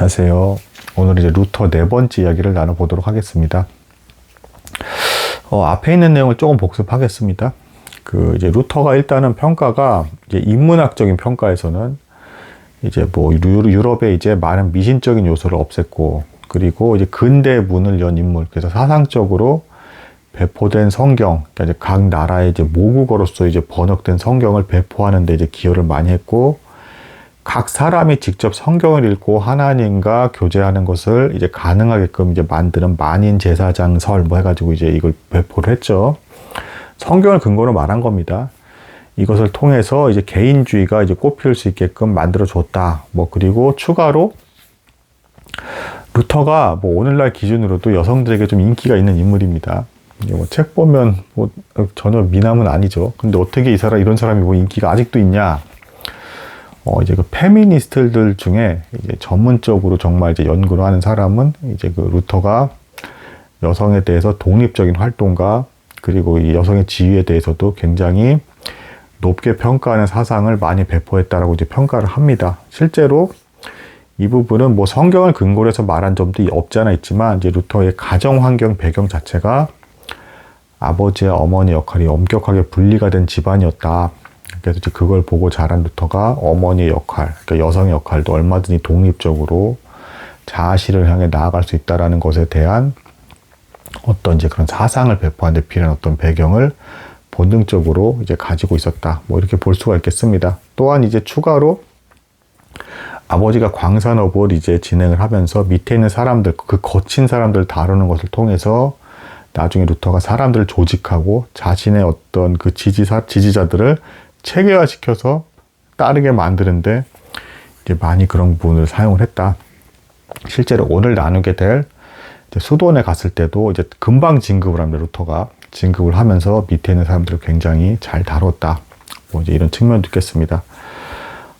안녕하세요. 오늘 이제 루터 네 번째 이야기를 나눠보도록 하겠습니다. 어, 앞에 있는 내용을 조금 복습하겠습니다. 그 이제 루터가 일단은 평가가 이제 인문학적인 평가에서는 이제 뭐 유럽의 이제 많은 미신적인 요소를 없앴고 그리고 이제 근대 문을 연 인물 그래서 사상적으로 배포된 성경 그러니까 이제 각 나라의 이제 모국어로서 이제 번역된 성경을 배포하는데 이제 기여를 많이 했고 각 사람이 직접 성경을 읽고 하나님과 교제하는 것을 이제 가능하게끔 이제 만드는 만인 제사장설 뭐 해가지고 이제 이걸 배포를 했죠. 성경을 근거로 말한 겁니다. 이것을 통해서 이제 개인주의가 이제 꽃피울 수 있게끔 만들어 줬다. 뭐 그리고 추가로 루터가 뭐 오늘날 기준으로도 여성들에게 좀 인기가 있는 인물입니다. 뭐 책 보면 뭐 전혀 미남은 아니죠. 근데 어떻게 이 사람 이런 사람이 뭐 인기가 아직도 있냐? 어, 이제 그 페미니스트들 중에 이제 전문적으로 정말 이제 연구를 하는 사람은 이제 그 루터가 여성에 대해서 독립적인 활동가 그리고 이 여성의 지위에 대해서도 굉장히 높게 평가하는 사상을 많이 배포했다라고 이제 평가를 합니다. 실제로 이 부분은 뭐 성경을 근거로 해서 말한 점도 없지 않아 있지만 이제 루터의 가정 환경 배경 자체가 아버지와 어머니 역할이 엄격하게 분리가 된 집안이었다. 그래서 이제 그걸 보고 자란 루터가 어머니의 역할, 그러니까 여성의 역할도 얼마든지 독립적으로 자아실을 향해 나아갈 수 있다라는 것에 대한 어떤 이제 그런 사상을 배포하는 데 필요한 어떤 배경을 본능적으로 이제 가지고 있었다. 뭐 이렇게 볼 수가 있겠습니다. 또한 이제 추가로 아버지가 광산업을 이제 진행을 하면서 밑에 있는 사람들, 그 거친 사람들 다루는 것을 통해서 나중에 루터가 사람들을 조직하고 자신의 어떤 그 지지사, 지지자들을 체계화시켜서 따르게 만드는데 이제 많이 그런 부분을 사용을 했다. 실제로 오늘 나누게 될 수도원에 갔을 때도 이제 금방 진급을 합니다. 루터가 진급을 하면서 밑에 있는 사람들을 굉장히 잘 다뤘다. 뭐 이제 이런 측면도 있겠습니다.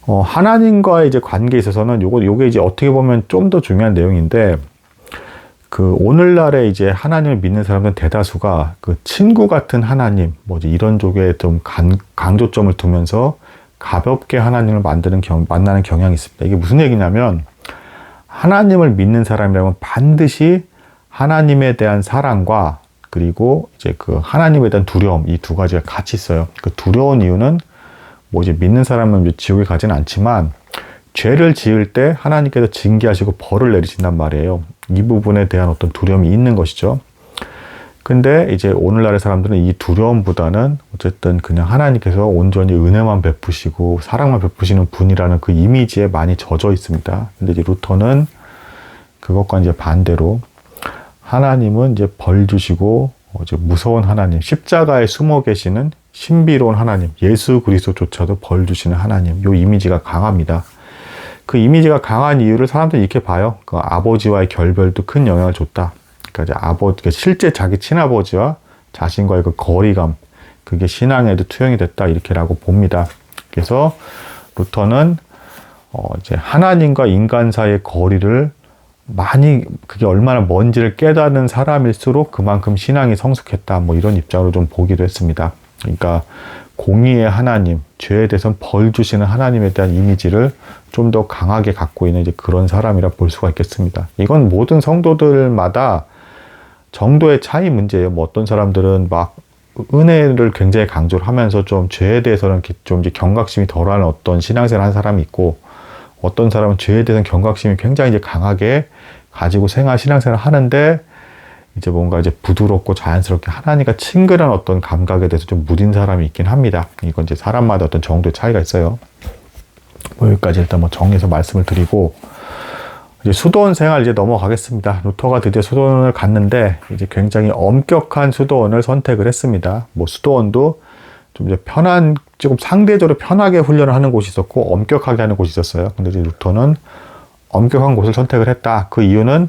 어, 하나님과의 이제 관계에 있어서는 요거 요게 이제 어떻게 보면 좀 더 중요한 내용인데 그 오늘날에 이제 하나님을 믿는 사람들 대다수가 그 친구 같은 하나님 뭐지 이런 쪽에 좀 간, 강조점을 두면서 가볍게 하나님을 만드는 경, 만나는 경향이 있습니다. 이게 무슨 얘기냐면 하나님을 믿는 사람이라면 반드시 하나님에 대한 사랑과 그리고 이제 그 하나님에 대한 두려움 이 두 가지가 같이 있어요. 그 두려운 이유는 뭐 이제 믿는 사람은 지옥에 가지는 않지만 죄를 지을 때 하나님께서 징계하시고 벌을 내리신단 말이에요. 이 부분에 대한 어떤 두려움이 있는 것이죠. 근데 이제 오늘날의 사람들은 이 두려움보다는 어쨌든 그냥 하나님께서 온전히 은혜만 베푸시고 사랑만 베푸시는 분이라는 그 이미지에 많이 젖어 있습니다. 근데 이제 루터는 그것과 이제 반대로 하나님은 이제 벌 주시고 이제 무서운 하나님, 십자가에 숨어 계시는 신비로운 하나님, 예수 그리스도조차도 벌 주시는 하나님, 요 이미지가 강합니다. 그 이미지가 강한 이유를 사람들이 이렇게 봐요. 그 아버지와의 결별도 큰 영향을 줬다. 그러니까 이제 아버지, 그러니까 실제 자기 친아버지와 자신과의 그 거리감, 그게 신앙에도 투영이 됐다. 이렇게라고 봅니다. 그래서 루터는 어 이제 하나님과 인간 사이의 거리를 많이 그게 얼마나 먼지를 깨닫는 사람일수록 그만큼 신앙이 성숙했다. 뭐 이런 입장으로 좀 보기도 했습니다. 그러니까 공의의 하나님, 죄에 대해서는 벌 주시는 하나님에 대한 이미지를 좀 더 강하게 갖고 있는 이제 그런 사람이라 볼 수가 있겠습니다. 이건 모든 성도들마다 정도의 차이 문제예요. 뭐 어떤 사람들은 막 은혜를 굉장히 강조를 하면서 좀 죄에 대해서는 좀 이제 경각심이 덜한 어떤 신앙생활 한 사람이 있고 어떤 사람은 죄에 대해서는 경각심이 굉장히 이제 강하게 가지고 생활 신앙생활 하는데 이제 뭔가 이제 부드럽고 자연스럽게 하나님과 친근한 어떤 감각에 대해서 좀 무딘 사람이 있긴 합니다. 이건 이제 사람마다 어떤 정도의 차이가 있어요. 뭐 여기까지 일단 뭐 정리해서 말씀을 드리고 이제 수도원 생활 이제 넘어가겠습니다. 루터가 드디어 수도원을 갔는데 이제 굉장히 엄격한 수도원을 선택을 했습니다. 뭐 수도원도 좀 이제 편한 조금 상대적으로 편하게 훈련을 하는 곳이 있었고 엄격하게 하는 곳이 있었어요. 근데 이제 루터는 엄격한 곳을 선택을 했다. 그 이유는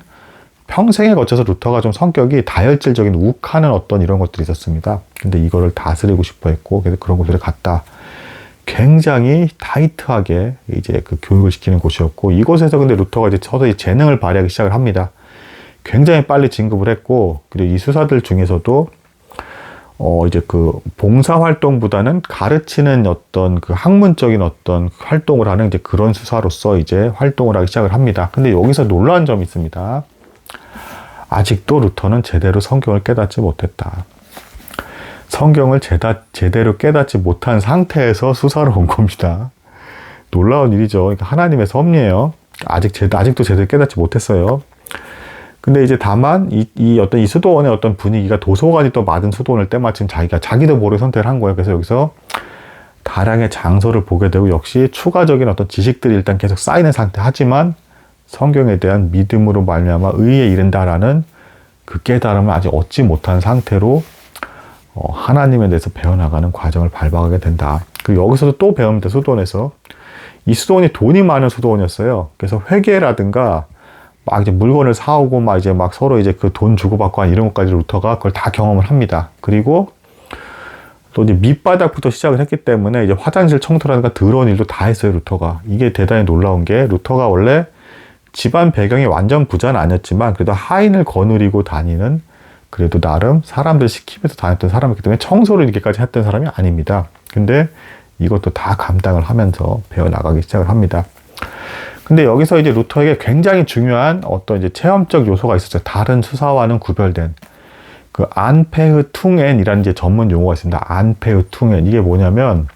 평생에 거쳐서 루터가 좀 성격이 다혈질적인 욱하는 어떤 이런 것들이 있었습니다. 근데 이거를 다스리고 싶어 했고, 그래서 그런 곳을 갔다. 굉장히 타이트하게 이제 그 교육을 시키는 곳이었고, 이곳에서 근데 루터가 이제 서서히 재능을 발휘하기 시작을 합니다. 굉장히 빨리 진급을 했고, 그리고 이 수사들 중에서도 어, 이제 그 봉사 활동보다는 가르치는 어떤 그 학문적인 어떤 활동을 하는 이제 그런 수사로서 이제 활동을 하기 시작을 합니다. 근데 여기서 놀라운 점이 있습니다. 아직도 루터는 제대로 성경을 깨닫지 못했다. 성경을 제다, 제대로 깨닫지 못한 상태에서 수사를 온 겁니다. 놀라운 일이죠. 그러니까 하나님의 섭리예요. 아직 제, 아직도 제대로 깨닫지 못했어요. 근데 이제 다만 이, 이 어떤 이 수도원의 어떤 분위기가 도서관이 또 맞은 수도원을 때마침 자기가 자기도 모르게 선택을 한 거예요. 그래서 여기서 다량의 장소를 보게 되고 역시 추가적인 어떤 지식들이 일단 계속 쌓이는 상태 하지만 성경에 대한 믿음으로 말미암아 의에 이른다라는 그 깨달음을 아직 얻지 못한 상태로 어, 하나님에 대해서 배워나가는 과정을 밟아가게 된다. 그 여기서도 또 배웁니다. 수도원에서 이 수도원이 돈이 많은 수도원이었어요. 그래서 회계라든가 막 이제 물건을 사오고 막 이제 막 서로 이제 그 돈 주고받고 한 이런 것까지 루터가 그걸 다 경험을 합니다. 그리고 또 이제 밑바닥부터 시작을 했기 때문에 이제 화장실 청소라든가 더러운 일도 다 했어요, 루터가. 이게 대단히 놀라운 게 루터가 원래 집안 배경이 완전 부자는 아니었지만 그래도 하인을 거느리고 다니는 그래도 나름 사람들 시키면서 다녔던 사람이기 때문에 청소를 이렇게까지 했던 사람이 아닙니다. 근데 이것도 다 감당을 하면서 배워나가기 시작을 합니다. 근데 여기서 이제 루터에게 굉장히 중요한 어떤 이제 체험적 요소가 있었어요. 다른 수사와는 구별된 그 안페흐퉁엔이라는 이제 전문 용어가 있습니다. 안페흐퉁엔 이게 뭐냐면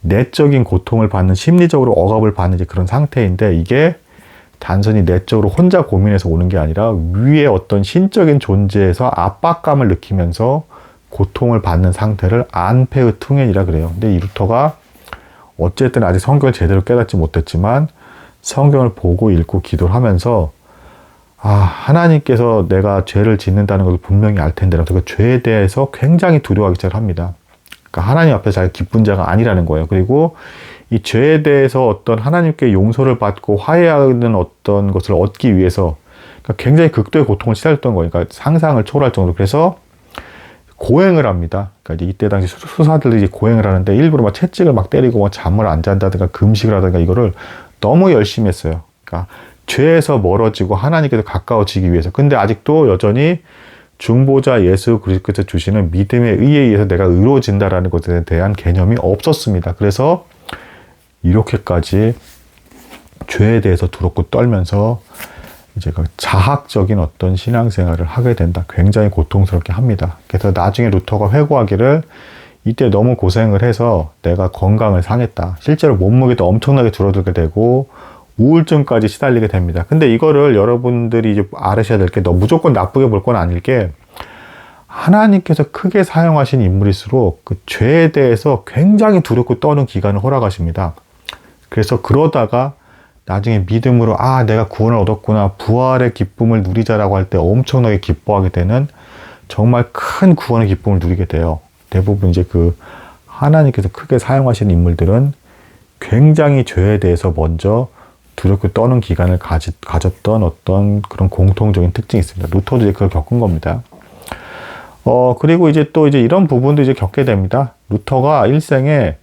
내적인 고통을 받는 심리적으로 억압을 받는 이제 그런 상태인데 이게 단순히 내적으로 혼자 고민해서 오는 게 아니라 위에 어떤 신적인 존재에서 압박감을 느끼면서 고통을 받는 상태를 안페흐퉁엔이라 그래요. 근데 이 루터가 어쨌든 아직 성경을 제대로 깨닫지 못했지만 성경을 보고 읽고 기도를 하면서 아, 하나님께서 내가 죄를 짓는다는 것을 분명히 알 텐데, 그 죄에 대해서 굉장히 두려워하기 시작을 합니다. 그러니까 하나님 앞에서 자기 기쁜 자가 아니라는 거예요. 그리고 이 죄에 대해서 어떤 하나님께 용서를 받고 화해하는 어떤 것을 얻기 위해서 그러니까 굉장히 극도의 고통을 시달렸던 거예요. 그러니까 상상을 초월할 정도로. 그래서 고행을 합니다. 그러니까 이때 당시 수사들이 고행을 하는데 일부러 막 채찍을 막 때리고 막 잠을 안 잔다든가 금식을 하든가 이거를 너무 열심히 했어요. 그러니까 죄에서 멀어지고 하나님께서 가까워지기 위해서. 근데 아직도 여전히 중보자 예수 그리스도께서 주시는 믿음의 의에 의해서 내가 의로워진다라는 것에 대한 개념이 없었습니다. 그래서 이렇게까지 죄에 대해서 두렵고 떨면서 이제 그 자학적인 어떤 신앙생활을 하게 된다. 굉장히 고통스럽게 합니다. 그래서 나중에 루터가 회고하기를 이때 너무 고생을 해서 내가 건강을 상했다. 실제로 몸무게도 엄청나게 줄어들게 되고 우울증까지 시달리게 됩니다. 근데 이거를 여러분들이 이제 알으셔야 될 게 너 무조건 나쁘게 볼 건 아닐 게 하나님께서 크게 사용하신 인물일수록 그 죄에 대해서 굉장히 두렵고 떠는 기간을 허락하십니다. 그래서 그러다가 나중에 믿음으로 아 내가 구원을 얻었구나 부활의 기쁨을 누리자라고 할 때 엄청나게 기뻐하게 되는 정말 큰 구원의 기쁨을 누리게 돼요. 대부분 이제 그 하나님께서 크게 사용하신 인물들은 굉장히 죄에 대해서 먼저 두렵고 떠는 기간을 가지, 가졌던 어떤 그런 공통적인 특징이 있습니다. 루터도 이제 그걸 겪은 겁니다. 어, 그리고 이제 또 이제 이런 부분도 이제 겪게 됩니다. 루터가 일생에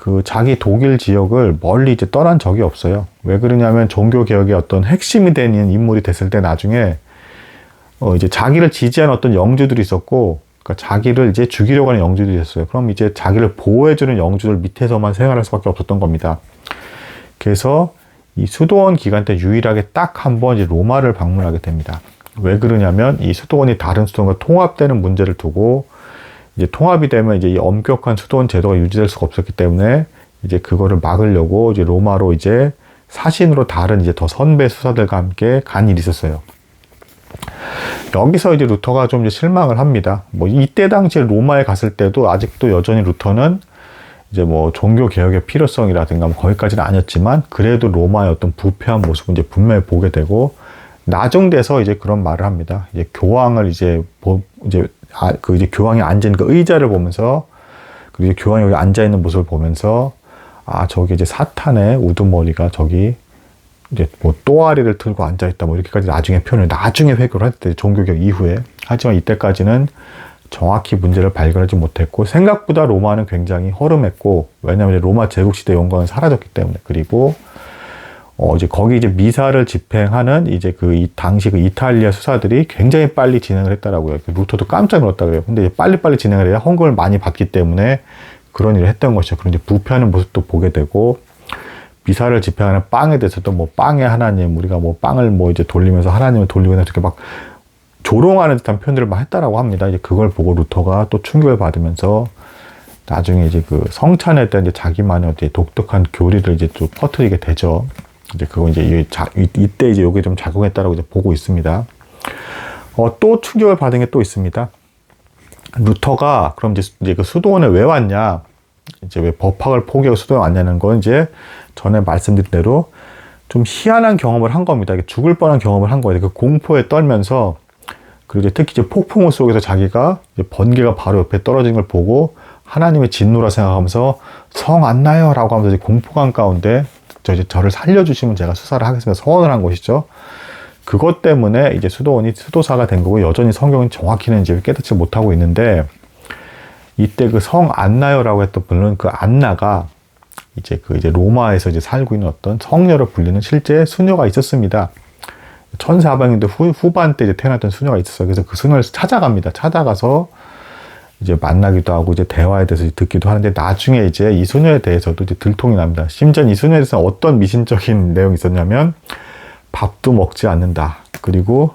그 자기 독일 지역을 멀리 이제 떠난 적이 없어요. 왜 그러냐면 종교 개혁의 어떤 핵심이 되는 인물이 됐을 때 나중에 어 이제 자기를 지지한 어떤 영주들이 있었고 그러니까 자기를 이제 죽이려고 하는 영주들이 있었어요. 그럼 이제 자기를 보호해주는 영주들 밑에서만 생활할 수밖에 없었던 겁니다. 그래서 이 수도원 기간 때 유일하게 딱 한 번 이제 로마를 방문하게 됩니다. 왜 그러냐면 이 수도원이 다른 수도원과 통합되는 문제를 두고 이제 통합이 되면 이제 이 엄격한 수도원 제도가 유지될 수가 없었기 때문에 이제 그거를 막으려고 이제 로마로 이제 사신으로 다른 이제 더 선배 수사들과 함께 간 일이 있었어요. 여기서 이제 루터가 좀 이제 실망을 합니다. 뭐 이때 당시에 로마에 갔을 때도 아직도 여전히 루터는 이제 뭐 종교 개혁의 필요성이라든가 뭐 거기까지는 아니었지만 그래도 로마의 어떤 부패한 모습은 이제 분명히 보게 되고 나중 돼서 이제 그런 말을 합니다. 이제 교황을 이제 보, 이제 아, 그 이제 교황이 앉은 그 의자를 보면서 그리고 이제 교황이 여기 앉아 있는 모습을 보면서 아 저기 이제 사탄의 우두머리가 저기 이제 뭐 또아리를 틀고 앉아 있다 뭐 이렇게까지 나중에 표현을 나중에 회고를 할때 종교개혁 이후에. 하지만 이때까지는 정확히 문제를 발견하지 못했고 생각보다 로마는 굉장히 허름했고 왜냐하면 로마 제국 시대 영광은 사라졌기 때문에. 그리고 어, 이제 거기 이제 미사를 집행하는 이제 그이 당시 그 이탈리아 수사들이 굉장히 빨리 진행을 했다라고요. 그 루터도 깜짝 놀랐다 그래요. 근데 빨리빨리 진행을 해야 헌금을 많이 받기 때문에 그런 일을 했던 것이죠. 그런 이제 부패하는 모습도 보게 되고 미사를 집행하는 빵에 대해서도 뭐 빵의 하나님 우리가 뭐 빵을 뭐 이제 돌리면서 하나님을 돌리고 이렇게 막 조롱하는 듯한 표현들을 막 했다라고 합니다. 이제 그걸 보고 루터가 또 충격을 받으면서 나중에 이제 그 성찬에 대한 이제 자기만의 어떤 독특한 교리를 이제 또 퍼뜨리게 되죠. 이제 그거 이제 이때 이제 요게 좀 작용했다라고 이제 보고 있습니다. 어, 또 충격을 받은 게 또 있습니다. 루터가 그럼 이제, 그 수도원에 왜 왔냐? 이제 왜 법학을 포기하고 수도원에 왔냐는 건 이제 전에 말씀드린 대로 좀 희한한 경험을 한 겁니다. 죽을 뻔한 경험을 한 거예요. 그 공포에 떨면서 그리고 이제 특히 이제 폭풍우 속에서 자기가 번개가 바로 옆에 떨어진 걸 보고 하나님의 진노라 생각하면서 성 안 나요라고 하면서 이제 공포감 가운데 저 저를 살려주시면 제가 수사를 하겠습니다. 서원을 한 것이죠. 그것 때문에 이제 수도원이 수도사가 된 거고 여전히 성경은 정확히는 이제 깨닫지 못하고 있는데 이때 그 성 안나요라고 했던 분은 그 안나가 이제 그 이제 로마에서 이제 살고 있는 어떤 성녀로 불리는 실제 수녀가 있었습니다. 1400년대 후, 후반 때 이제 태어났던 수녀가 있었어요. 그래서 그 수녀를 찾아갑니다. 찾아가서 이제 만나기도 하고 이제 대화에 대해서 듣기도 하는데 나중에 이제 이 수녀에 대해서도 이제 들통이 납니다. 심지어 이 수녀에 대해서 어떤 미신적인 내용이 있었냐면 밥도 먹지 않는다. 그리고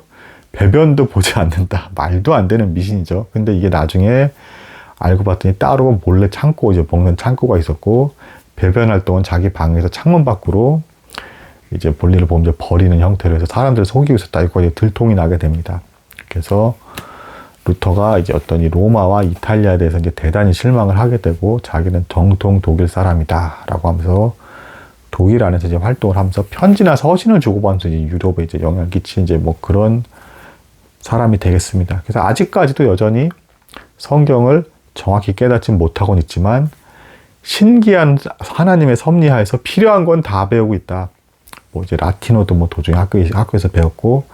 배변도 보지 않는다. 말도 안 되는 미신이죠. 근데 이게 나중에 알고 봤더니 따로 몰래 창고 이제 먹는 창고가 있었고 배변 활동은 자기 방에서 창문 밖으로 이제 볼일을 보면 이제 버리는 형태로 해서 사람들을 속이고 있었다. 이거 이제 들통이 나게 됩니다. 그래서 루터가 이제 어떤 이 로마와 이탈리아에 대해서 이제 대단히 실망을 하게 되고 자기는 정통 독일 사람이다라고 하면서 독일 안에서 이제 활동을 하면서 편지나 서신을 주고받으면서 이제 유럽에 이제 영향을 끼친 이제 뭐 그런 사람이 되겠습니다. 그래서 아직까지도 여전히 성경을 정확히 깨닫지 못하고는 있지만 신기한 하나님의 섭리하에서 필요한 건 다 배우고 있다. 뭐 이제 라틴어도 뭐 도중에 학교, 학교에서 배웠고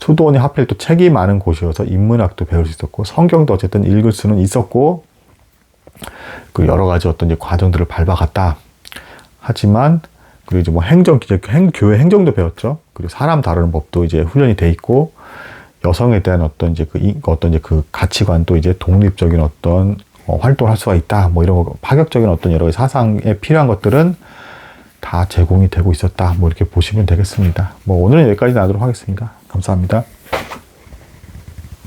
수도원이 하필 또 책이 많은 곳이어서 인문학도 배울 수 있었고 성경도 어쨌든 읽을 수는 있었고 그 여러 가지 어떤 이제 과정들을 밟아갔다. 하지만 그리고 이제 뭐 행정 이제 행, 교회 행정도 배웠죠. 그리고 사람 다루는 법도 이제 훈련이 돼 있고 여성에 대한 어떤 이제 그 이- 어떤 이제 그 가치관도 이제 독립적인 어떤 어, 활동을 할 수가 있다. 뭐 이런 거 파격적인 어떤 여러 가지 사상에 필요한 것들은 다 제공이 되고 있었다. 뭐 이렇게 보시면 되겠습니다. 뭐 오늘은 여기까지 나도록 하겠습니다. 감사합니다.